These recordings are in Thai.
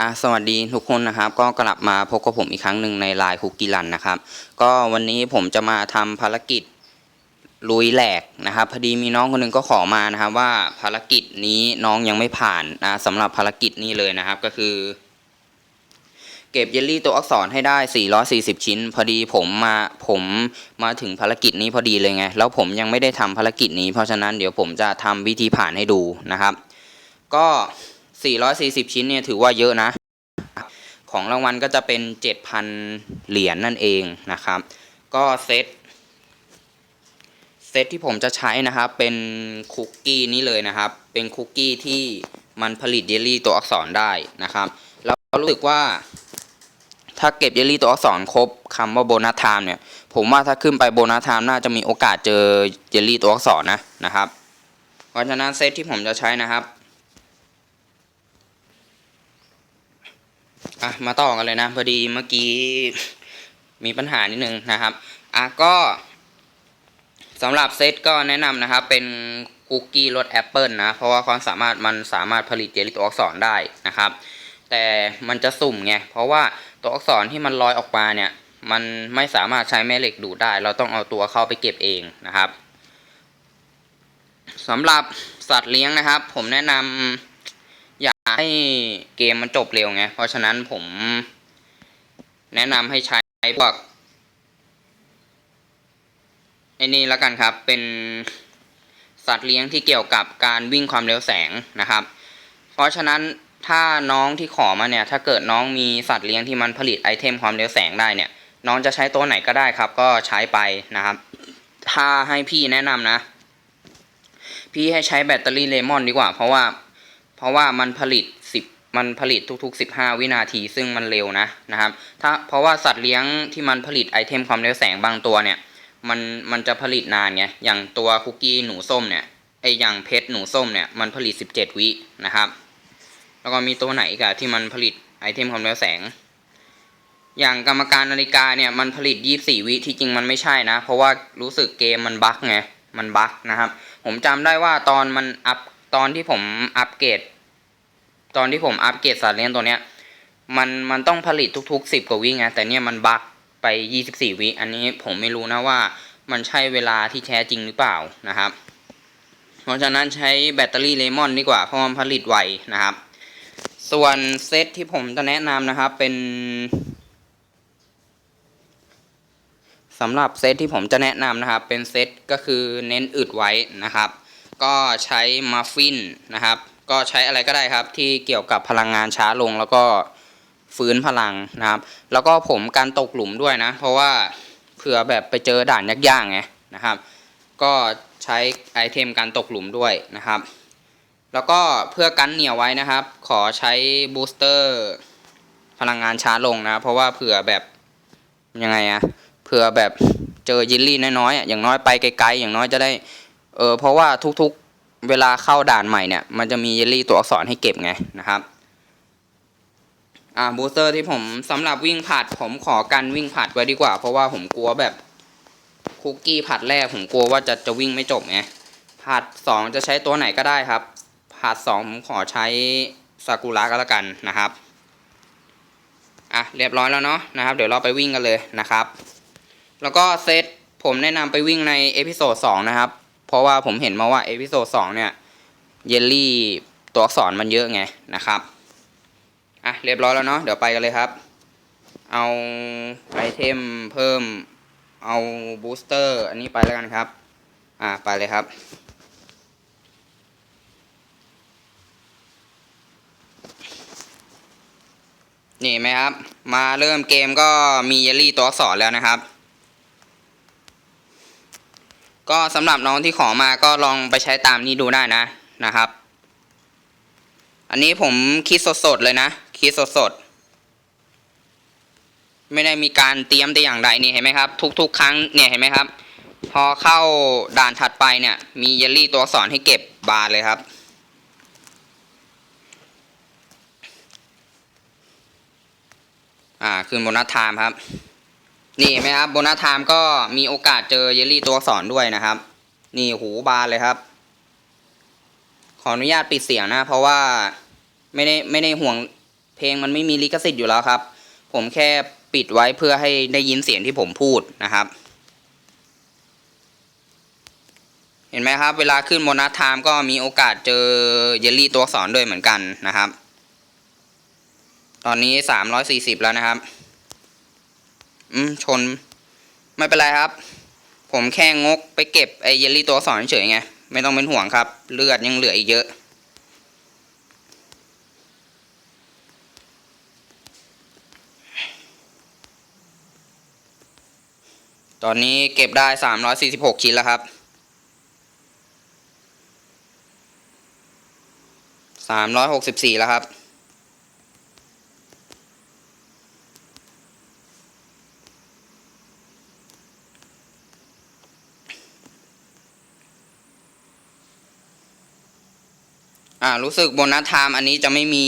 อะสวัสดีทุกคนนะครับ ก็กลับมาพบกับผมอีกครั้งหนึ่งในไลน์คุกกี้รันนะครับ ก็วันนี้ผมจะมาทำภารกิจลุยแหลกนะครับพอดีมีน้องคนหนึงก็ขอมานะครับ ว่าภารกิจนี้น้องยังไม่ผ่านนะสำหรับภารกิจนี้เลยนะครับก็คือ เก็บเยลลี่ตัวอักษรให้ได้ 440 ชิ้น พอดีผมมาผมมาถึงภารกิจนี้พอดีเลยไงแล้วผมยังไม่ได้ทำภารกิจนี้ เพราะฉะนั้นเดี๋ยวผมจะทำวิธีผ่านให้ดูนะครับ ก็ 440 ชิ้นเนี่ยถือว่าเยอะนะ ของรางวัลก็จะเป็น 7,000 เหรียญนั่นเองนะครับ ก็เซตเซตที่ผมจะใช้นะครับ เป็นคุกกี้นี้เลยนะครับ เป็นคุกกี้ที่มันผลิตเยลลี่ตัวอักษรได้นะครับ แล้วรู้สึกว่าถ้าเก็บเยลลี่ตัวอักษรครบคำว่าโบนัสไทม์เนี่ย ผมว่าถ้าขึ้นไปโบนัสไทม์น่าจะมีโอกาสเจอเยลลี่ตัวอักษรนะนะครับ เพราะฉะนั้นเซตที่ผมจะใช้นะครับ อะมาต่อกันเลยนะพอดีเมื่อกี้มีปัญหานิดนึงนะครับอะก็สำหรับเซตก็แนะนำนะครับ เป็นคุกกี้รสแอปเปิลนะ เพราะว่าความสามารถมันสามารถผลิตเจลลี่ตัวอักษรได้นะครับ แต่มันจะสุ่มไง เพราะว่าตัวอักษรที่มันลอยออกมาเนี่ย มันไม่สามารถใช้แม่เหล็กดูดได้ เราต้องเอาตัวเข้าไปเก็บเองนะครับสำหรับสัตว์เลี้ยงนะครับ ผมแนะนำ ให้เกมมันจบเร็วไง เพราะฉะนั้นผมแนะนำให้ใช้พวกไอ้นี่แล้วกันครับ เป็นสัตว์เลี้ยงที่เกี่ยวกับการวิ่งความเร็วแสงนะครับ เพราะฉะนั้นถ้าน้องที่ขอมาเนี่ย ถ้าเกิดน้องมีสัตว์เลี้ยงที่มันผลิตไอเทมความเร็วแสงได้เนี่ย น้องจะใช้ตัวไหนก็ได้ครับ ก็ใช้ไปนะครับ ถ้าให้พี่แนะนำนะ พี่ให้ใช้แบตเตอรี่เลมอนดีกว่า เพราะว่า ราะว่ามันผลิตสิบมันผลิตทุก ๆ 15 วินาที ซึ่งมันเร็วนะนะครับ ถ้าเพราะว่าสัตว์เลี้ยงที่มันผลิตไอเทมความเร็วแสงบางตัวเนี่ย มันมันจะผลิตนานไง อย่างตัวคุกกี้หนูส้มเนี่ย ไออย่างเพชรหนูส้มเนี่ย มันผลิต 17 วินะครับ แล้วก็มีตัวไหนอีกอะที่มันผลิตไอเทมความเร็วแสง อย่างกรรมการนาฬิกาเนี่ย มันผลิต 24 วิที่จริงมันไม่ใช่นะ เพราะว่ารู้สึกเกมมันบั๊กไง มันบั๊กนะครับ ผมจำได้ว่าตอนมันอัพตอนที่ผมอัปเกรด ตอนที่ผมอัปเกรดสัตว์เลี้ยงตัวเนี้ยมันมันต้องผลิตทุกๆสิบกว่าวิไงแต่เนี่ยมันบั๊กไปยี่สิบสี่วิอันนี้ผมไม่รู้นะว่ามันใช่เวลาที่แท้จริงหรือเปล่านะครับ เพราะฉะนั้นใช้แบตเตอรี่เลมอนดีกว่าเพราะมันผลิตไวนะครับ ส่วนเซตที่ผมจะแนะนำนะครับเป็นสำหรับเซตที่ผมจะแนะนำนะครับ เป็นเซตก็คือเน้นอึดไว้นะครับ ก็ใช้มัฟฟินนะครับ ก็ใช้อะไรก็ได้ครับ ที่เกี่ยวกับพลังงานช้าลงแล้วก็ฟื้นพลังนะครับ แล้วก็ผมการตกหลุมด้วยนะ เพราะว่าเผื่อแบบไปเจอด่านยากๆไงนะครับ ก็ใช้ไอเทมการตกหลุมด้วยนะครับ แล้วก็เพื่อกันเหนียวไว้นะครับ ขอใช้บูสเตอร์พลังงานช้าลงนะ เพราะว่าเผื่อแบบยังไงอะเผื่อแบบเจอยิลลี่น้อยๆอะอย่างน้อยไปไกลๆอย่างน้อยจะได้เออเพราะว่าทุกๆ เวลาเข้าด่านใหม่เนี่ย มันจะมีเยลลี่ตัวอักษรให้เก็บไงนะครับ อ่าบูสเตอร์ที่ผมสำหรับวิ่งผัด ผมขอกันวิ่งผัดไว้ดีกว่า เพราะว่าผมกลัวแบบคุกกี้ผัดแรกผมกลัวว่าจะจะวิ่งไม่จบไงผัดสองจะใช้ตัวไหนก็ได้ครับผัดสองผมขอใช้ซากุระก็แล้วกันนะครับอะเรียบร้อยแล้วเนาะนะครับ เดี๋ยวเราไปวิ่งกันเลยนะครับ แล้วก็เซตผมแนะนำไปวิ่งในเอพิโซดสองนะครับ ราะว่าผมเห็นมาว่าเอพิโซดสองเนี่ยเยลลี่ตัวอักษรมันเยอะไงนะครับอะเรียบร้อยแล้วเนาะเดี๋ยวไปกันเลยครับ เอาไอเทมเพิ่มเอาบูสเตอร์อันนี้ไปแล้วกันครับ อะไปเลยครับนี่ไหมครับ มาเริ่มเกมก็มีเยลลี่ตัวอักษรแล้วนะครับ ก็สำหรับน้องที่ขอมาก็ลองไปใช้ตามนี้ดูได้นะนะครับ อันนี้ผมคิดสดๆเลยนะ คิดสดๆ ไม่ได้มีการเตรียมแต่อย่างใดนี่เห็นไหมครับ ทุก ๆ ครั้งเนี่ยเห็นไหมครับ พอเข้าด่านถัดไปเนี่ย มีเยลลี่ตัวอักษรให้เก็บบาร์เลยครับอ่าคืนโบนัสไทม์ครับ นี่ไหมครับโบนัสไทม์ก็มีโอกาสเจอเยลลี่ตัวอักษรด้วยนะครับ นี่หูบานเลยครับ ขออนุญาตปิดเสียงนะ เพราะว่าไม่ได้ไม่ได้ห่วงเพลงมันไม่มีลิขสิทธิ์อยู่แล้วครับ ผมแค่ปิดไว้เพื่อให้ได้ยินเสียงที่ผมพูดนะครับ เห็นไหมครับ เวลาขึ้นโมนัสไทม์ก็มีโอกาสเจอเยลลี่ตัวอักษรด้วยเหมือนกันนะครับ ตอนนี้สามร้อยสี่สิบแล้วนะครับ อืมชน ไม่เป็นไรครับ ผมแค่งกไปเก็บไอเยลลี่ตัวสอักษรเฉยไง ไม่ต้องเป็นห่วงครับ เลือดยังเหลืออีกเยอะตอนนี้เก็บได้สามร้อยสี่สิบหกชิ้นแล้วครับสามร้อยหกสิบสี่แล้วครับ อ่ารู้สึกโบนัสไทม์อันนี้จะไม่มี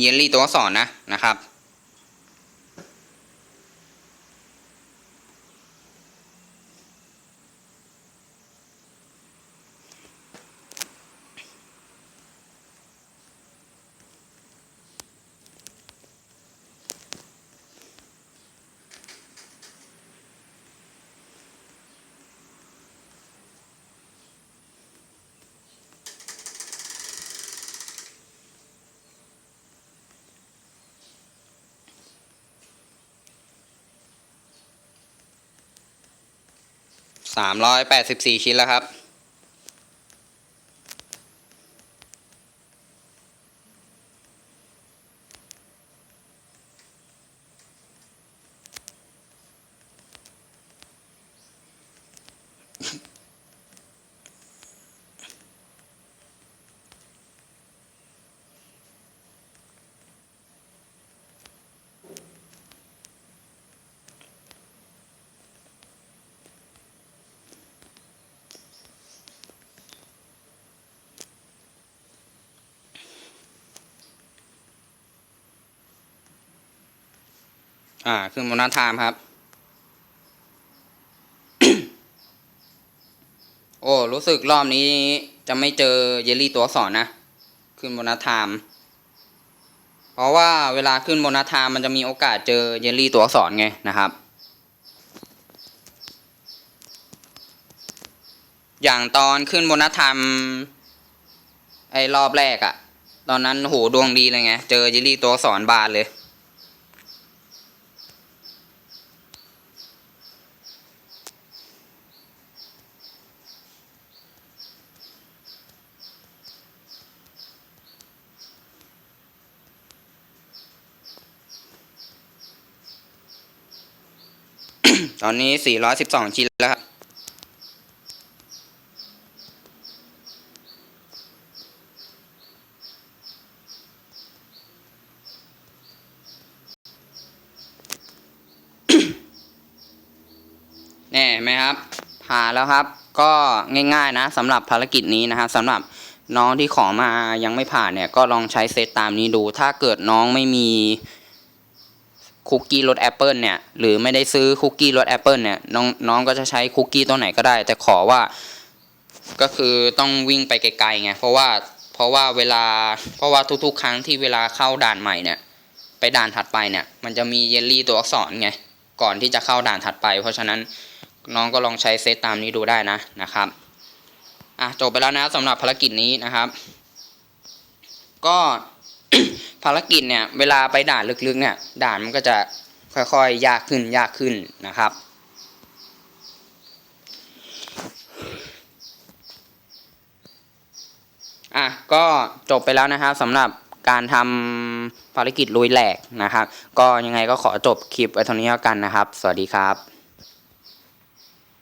เยลลี่ตัวอักษรนะนะครับ สามร้อยแปดสิบสี่ชิ้นแล้วครับ อ่าขึ้นโบนัสไทม์ครับ โอ้ รู้สึกรอบนี้จะไม่เจอเยลลี่ตัวสอักษรนะ ขึ้นโบนัสไทม์เพราะว่าเวลาขึ้นโบนัสไทม์มันจะมีโอกาสเจอเยลลี่ตัวสอักษรไงนะครับ อย่างตอนขึ้นโบนัสไทม์ไอ้รอบแรกอะตอนนั้นโหดวงดีเลยไง เจอเยลลี่ตัวสอักษรบานเลย ตอนนี้ 412 ชิ้นแล้วครับ แน่ไหมครับ ผ่านแล้วครับ ก็ง่ายๆนะสำหรับภารกิจนี้นะครับสำหรับน้องที่ขอมายังไม่ผ่านเนี่ย ก็ลองใช้เซตตามนี้ดู ถ้าเกิดน้องไม่มี คุกกี้รสแอปเปิลเนี่ยหรือไม่ได้ซื้อคุกกี้รสแอปเปิลเนี่ยน้องน้องก็จะใช้คุกกี้ตัวไหนก็ได้ แต่ขอว่าก็คือต้องวิ่งไปไกลๆไงเพราะว่าเพราะว่าเวลาเพราะว่าทุกๆ ครั้งที่เวลาเข้าด่านใหม่เนี่ย ไปด่านถัดไปเนี่ย มันจะมีเยลลี่ตัวอักษรไงก่อนที่จะเข้าด่านถัดไป เพราะฉะนั้นน้องก็ลองใช้เซตตามนี้ดูได้นะนะครับอะจบไปแล้วนะสำหรับภารกิจนี้นะครับ ก็ ภารกิจเนี่ยเวลาไปด่านลึกๆเนี่ยด่านมันก็จะค่อยๆยากขึ้นยากขึ้นนะครับ อะก็จบไปแล้วนะครับสำหรับการทำภารกิจลุยแหลกนะครับ ก็ยังไงก็ขอจบคลิปไว้เท่านี้แล้วกันนะครับ สวัสดีครับ